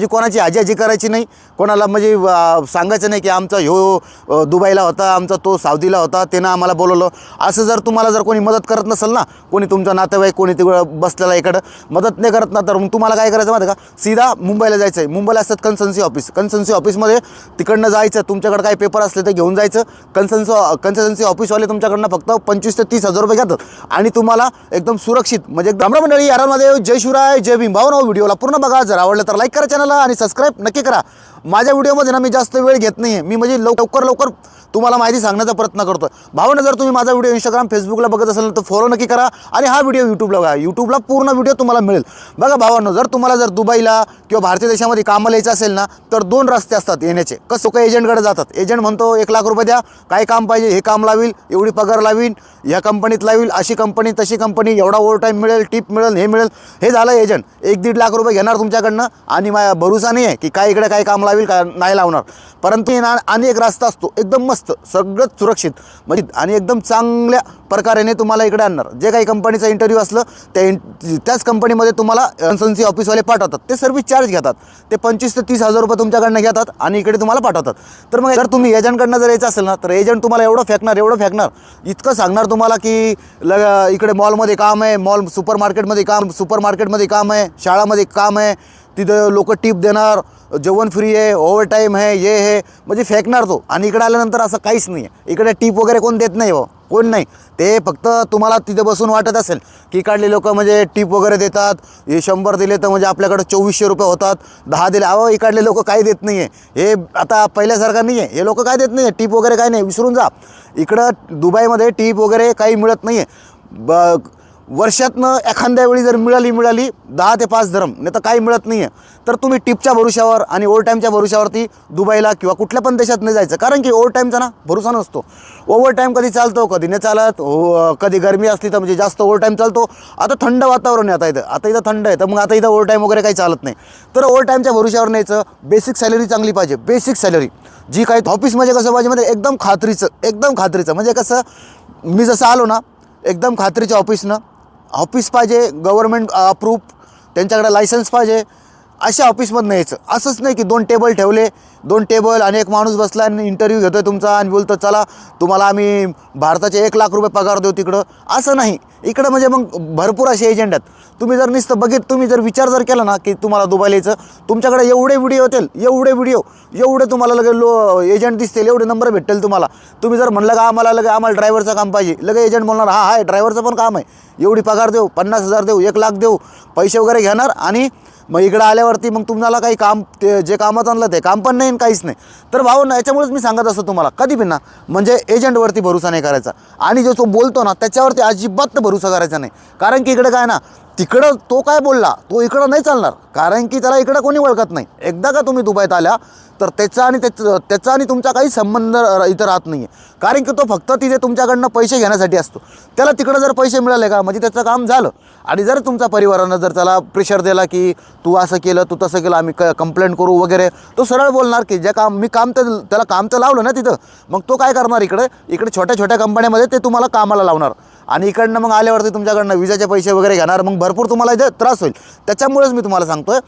म्हणजे कोणाची आजी आजी करायची नाही कोणाला म्हणजे सांगायचं नाही की आमचा ह्यो दुबईला होता आमचा तो सावदीला होता त्यानं आम्हाला बोलवलं. असं जर तुम्हाला जर कोणी मदत करत नसेल ना कोणी तुमचा नातेवाईक कोणी तिकडं बसलेला इकडं मदत नाही करत ना तर मग तुम्हाला काय करायचं माहिती का? सीधा मुंबईला जायचं आहे मुंबईला असतात कन्सन्सी ऑफिस कन्सन्सी ऑफिसमध्ये तिकडनं जायचं तुमच्याकडे काही पेपर असले तर घेऊन जायचं. कन्सन्स कन्सन्सी ऑफिसवाले तुमच्याकडनं फक्त पंचवीस ते तीस हजार रुपये घेतात. आणि तुम्हाला एकदम सुरक्षित म्हणजे रामराम मंडळी यारामध्ये जय शिवराय जय भीम. भाऊ व्हिडिओला हो, पूर्ण बघा. जर आवडलं तर लाईक करा चॅनलला आणि सबस्क्राईब नक्की करा. माझ्या व्हिडिओमध्ये ना मी जास्त वेळ घेत नाही आहे मी म्हणजे लव- लवकर लवकर तुम्हाला माहिती सांगण्याचा प्रयत्न करतो भावानं जर तुम्ही माझा व्हिडिओ इंस्टाग्राम फेसबुकला बघत असाल तर फॉलो नक्की करा आणि हा व्हिडिओ यूट्यूबला बघा. यूट्यूबला पूर्ण व्हिडिओ तुम्हाला मिळेल. बघा भावांनो जर तुम्हाला जर दुबईला किंवा भारतीय देशामध्ये कामाला यायचं असेल ना तर दोन रस्ते असतात येण्याचे. कसं काही एजंटकडे जातात. एजंट म्हणतो एक लाख रुपये द्या. काय काम पाहिजे? हे काम लावील. एवढी पगार लावीन. या कंपनीत लावील. अशी कंपनी तशी कंपनी एवढा ओव्हर टाईम मिळेल टिप मिळेल हे मिळेल. हे झालं एजंट एक दीड लाख रुपये घेणार तुमच्याकडनं आणि मा भरोसा नाही आहे की काय इकडे काय काम लावील का? नाही लावणार. परंतु हे ना आणि एक रस्ता असतो. एकदम मस्त सगळंच सुरक्षित. म्हणजे आणि एकदम चांगल्या प्रकारेने तुम्हाला इकडे आणणार. जे काही कंपनीचा इंटरव्ह्यू असलं त्या त्याच कंपनीमध्ये तुम्हाला कन्सन्सी ऑफिसवाले पाठवतात. ते सर्व्हिस चार्ज घेतात. ते पंचवीस ते तीस हजार रुपये तुमच्याकडनं घेतात आणि इकडे तुम्हाला पाठवतात. तर मग जर तुम्ही एजंटकडनं जर यायचं असेल ना तर एजंट तुम्हाला एवढं फेकणार एवढं फेकणार. इतकं सांगणार तुम्हाला की ल इकडे मॉलमध्ये काम आहे मॉल सुपर मार्केटमध्ये काम सुपर मार्केटमध्ये काम आहे शाळामध्ये काम आहे तिथं लोक टिप देणार जेवण फ्री आहे ओव्हर टाईम आहे हे हे म्हणजे फेकणार तो. आणि इकडे आल्यानंतर असं काहीच नाही आहे इकडे टीप वगैरे कोण देत नाही हो कोण नाही. ते फक्त तुम्हाला तिथे बसून वाटत असेल की इकडले लोक म्हणजे टिप वगैरे देतात हे शंभर दिले तर म्हणजे आपल्याकडे चोवीसशे रुपये होतात दहा दिले अहो इकडले लोक काही देत नाही आहे हे आता पहिल्यासारखं नाही आहे हे लोक काय देत नाही आहे टिप वगैरे काय नाही. विसरून जा. इकडं दुबईमध्ये टिप वगैरे काही मिळत नाही आहे ब वर्षातनं एखाद्या वेळी जर मिळाली मिळाली दहा ते पाच धरम नाही तर काही मिळत नाही आहे तर तुम्ही टिपच्या भरोशावर आणि ओव्हर टाईमच्या भरोशावरती दुबईला किंवा कुठल्या पण देशात नाही जायचं. कारण की ओव्हर टाईमचा ना भरोसा नसतो. ओव्हर टाईम कधी चालतो कधी नाही चालत हो, कधी गरमी असली तर म्हणजे जास्त ओव्हर टाईम चालतो. आता थंड वातावरण आहे आता इथं. आता इथं थंड आहे तर मग आता इथं ओव्हर टाईम वगैरे काही चालत नाही. तर ओव्हर टाईमच्या भरोशावर न्यायचं बेसिक सॅलरी चांगली पाहिजे. Basic salary. जी काही ऑफिसमध्ये कसं पाहिजे म्हणजे एकदम खात्रीचं एकदम खात्रीचं. म्हणजे कसं मी जसं आलो ना एकदम खात्रीच्या ऑफिसनं ऑफिस पाहिजे गव्हर्मेंट अप्रूफ त्यांच्याकडे लायसन्स पाहिजे अशा ऑफिसमधनं यायचं. असंच नाही की दोन टेबल ठेवले दोन टेबल आणि एक माणूस बसला आणि इंटरव्ह्यू घेतो आहे तुमचा आणि बोलतो चला तुम्हाला आम्ही भारताचे एक लाख रुपये पगार देऊ तिकडं. असं नाही. इकडं म्हणजे मग भरपूर असे एजंट आहेत. तुम्ही जर नुसतं बघित तुम्ही जर विचार जर केला ना की तुम्हाला दुबईला यायचं तुमच्याकडे एवढे व्हिडिओ होतील एवढे व्हिडिओ एवढे तुम्हाला लगे लो एजंट दिसतील एवढे नंबर भेटेल तुम्हाला. तुम्ही जर म्हणलं का आम्हाला लगे आम्हाला ड्रायव्हरचं काम पाहिजे लगे एजंट बोलणार हा आहे ड्रायव्हरचं पण काम आहे. एवढी पगार देऊ पन्नास हजार देऊ एक लाख देऊ पैसे वगैरे घेणार आणि मग इकडं आल्यावरती मग तुम्हाला काही काम ते जे कामात आणलं ते काम पण नाही नाही काहीच नाही. तर भाऊ ना याच्यामुळेच मी सांगत असतो तुम्हाला कधी पण ना म्हणजे एजंटवरती भरोसा नाही करायचा. आणि जो तो बोलतो ना त्याच्यावरती अजिबात भरोसा करायचा नाही. कारण की इकडे काय ना तिकडं तो काय बोलला तो इकडं नाही चालणार. कारण की त्याला इकडं कोणी ओळखत नाही. एकदा का तुम्ही दुबईत आल्या तर त्याचा आणि त्याचं त्याचा आणि तुमचा काही संबंध इथं राहत नाही आहे कारण की तो फक्त तिथे तुमच्याकडनं पैसे घेण्यासाठी असतो. त्याला तिकडं जर पैसे मिळाले का म्हणजे त्याचं काम झालं. आणि जर तुमच्या परिवारानं जर त्याला प्रेशर दिला की तू असं केलं तू तसं केलं आम्ही क कंप्लेंट करू वगैरे तो सरळ बोलणार की ज्या काम मी काम तर त्याला काम तर लावलं ना तिथं. मग तो काय करणार इकडे? इकडे छोट्या छोट्या कंपन्यामध्ये ते तुम्हाला कामाला लावणार. आणि इकडनं मग आल्यावरती तुमच्याकडनं विजाचे पैसे वगैरे घेणार. मग भरपूर तुम्हाला इथे त्रास होईल. त्याच्यामुळेच मी तुम्हाला सांगतोय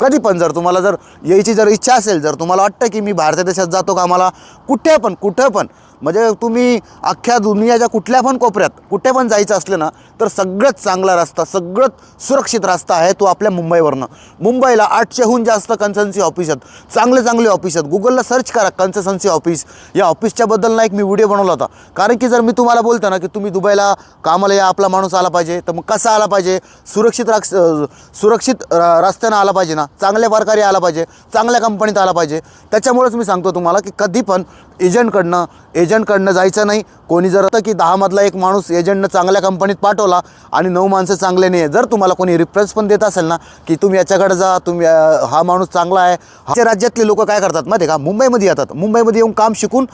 कधी पण जर तुम्हाला जर यायची जर इच्छा असेल जर तुम्हाला वाटतं की मी भारतीय देशात जातो का आम्हाला कुठे पण कुठं पण म्हणजे तुम्ही अख्ख्या दुनियाच्या कुठल्या पण कोपऱ्यात कुठे पण जायचं असलं ना तर सगळ्यात चांगला रस्ता सगळ्यात सुरक्षित रस्ता आहे तो आपल्या मुंबईवरनं. मुंबईला आठशेहून जास्त कन्सन्सी ऑफिस आहेत. चांगले चांगले ऑफिस आहेत. गुगलला सर्च करा कन्सन्सी ऑफिस या ऑफिसच्याबद्दल ना एक मी व्हिडिओ बनवला होता. कारण की जर मी तुम्हाला बोलतो ना की तुम्ही दुबईला कामाला या आपला माणूस आला पाहिजे तर मग कसा आला पाहिजे? सुरक्षित राक्ष सुरक्षित रस्त्यानं आला पाहिजे ना? चांगल्या प्रकारे आला पाहिजे. चांगल्या कंपनीत आला पाहिजे. त्याच्यामुळेच मी सांगतो तुम्हाला की कधी पण एजंटकडनं एजंटकडनं जायचं नाही. कोणी जर होतं की दहामधला एक माणूस एजंटनं चांगल्या कंपनीत पाठवला आणि नऊ माणसं चांगले नाही आहे जर तुम्हाला कोणी रिफरन्स पण देत असेल ना की तुम्ही याच्याकडे जा तुम्ही हा माणूस चांगला आहे. आमच्या राज्यातले लोक काय करतात माहिती आहे का? मुंबईमध्ये येतात. मुंबईमध्ये येऊन काम शिकून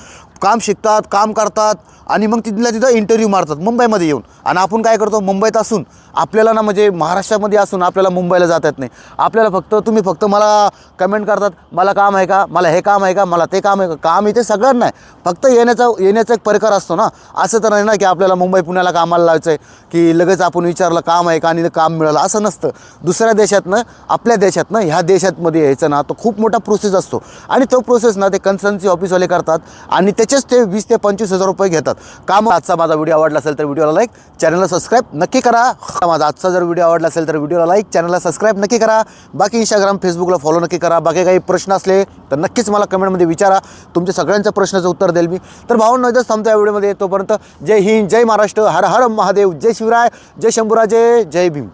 काम शिकतात काम करतात आणि मग तिथल्या तिथं इंटरव्ह्यू मारतात मुंबईमध्ये येऊन. आणि आपण काय करतो? मुंबईत असून आपल्याला ना म्हणजे महाराष्ट्रामध्ये असून आपल्याला मुंबईला जाता येत नाही. आपल्याला फक्त तुम्ही फक्त मला कमेंट करतात मला काम आहे का? मला हे काम आहे का? मला ते काम आहे का? काम इथे सगळं कारण नाही. फक्त येण्याचा येण्याचा एक प्रकार असतो ना. असं तर नाही ना की आपल्याला मुंबई पुण्याला कामाला लावायचं आहे की लगेच आपण विचारलं काम आहे का आणि काम मिळालं असं नसतं. दुसऱ्या देशातनं आपल्या देशातनं ह्या देशातमध्ये यायचं ना तो खूप मोठा प्रोसेस असतो. आणि तो प्रोसेस ना ते कन्सल्टन्सी ऑफिसवाले करतात आणि त्याचेच ते वीस ते पंचवीस हजार रुपये घेतात. काम आजचा माझा व्हिडिओ आवडला असेल तर व्हिडिओला लाईक चॅनलला सबस्क्राईब नक्की करा. माझा आजचा जर व्हिडिओ आवडला असेल तर व्हिडिओला लाईक चॅनलला सबस्क्राईब नक्की करा. बाकी इंस्टाग्राम फेसबुकला फॉलो नक्की करा. बाकी काही प्रश्न असले तर नक्कीच मला कमेंटमध्ये विचारा. तुमच्या सगळ्यांच्या प्रश्नाचं उत्तर देईल मी. तर भावना इथंच थांबतो या व्हिडिओमध्ये. तोपर्यंत जय हिंद जय महाराष्ट्र हर हर महादेव जय शिवराय जय शंभूराजे जय भीम.